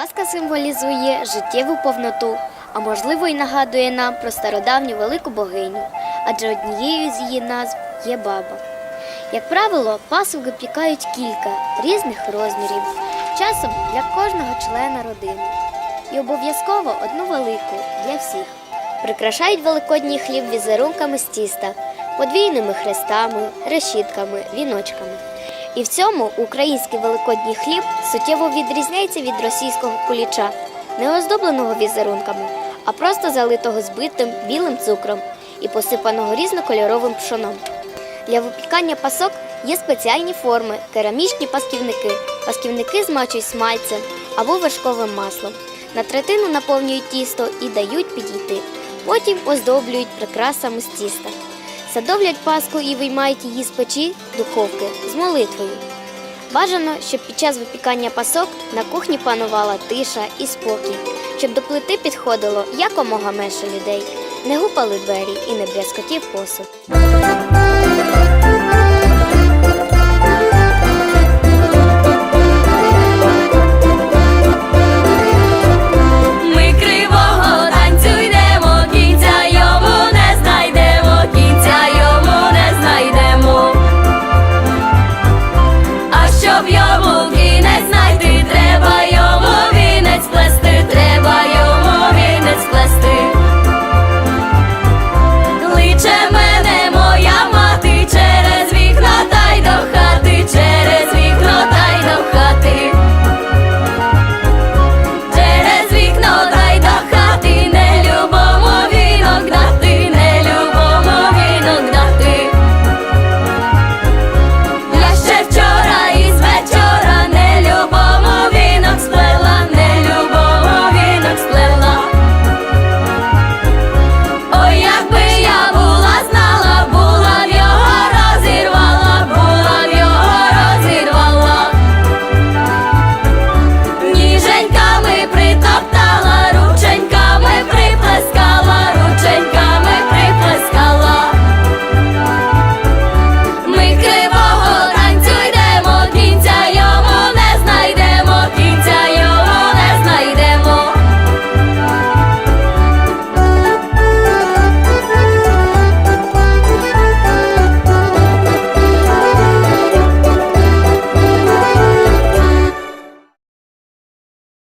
Пасха символізує життєву повноту, а можливо й нагадує нам про стародавню велику богиню, адже однією з її назв є баба. Як правило, пасок випікають кілька різних розмірів, часом для кожного члена родини. І обов'язково одну велику для всіх. Прикрашають великодній хліб візерунками з тіста, подвійними хрестами, решітками, віночками. І в цьому український великодній хліб суттєво відрізняється від російського куліча, не оздобленого візерунками, а просто залитого збитим білим цукром і посипаного різнокольоровим пшоном. Для випікання пасок є спеціальні форми, керамічні пасківники. Пасківники змачують смальцем або вершковим маслом. На третину наповнюють тісто і дають підійти. Потім оздоблюють прикрасами з тіста. Садовлять паску і виймають її з печі духовки з молитвою. Бажано, щоб під час випікання пасок на кухні панувала тиша і спокій, щоб до плити підходило якомога менше людей, не гупали двері і не брязкотів посуд.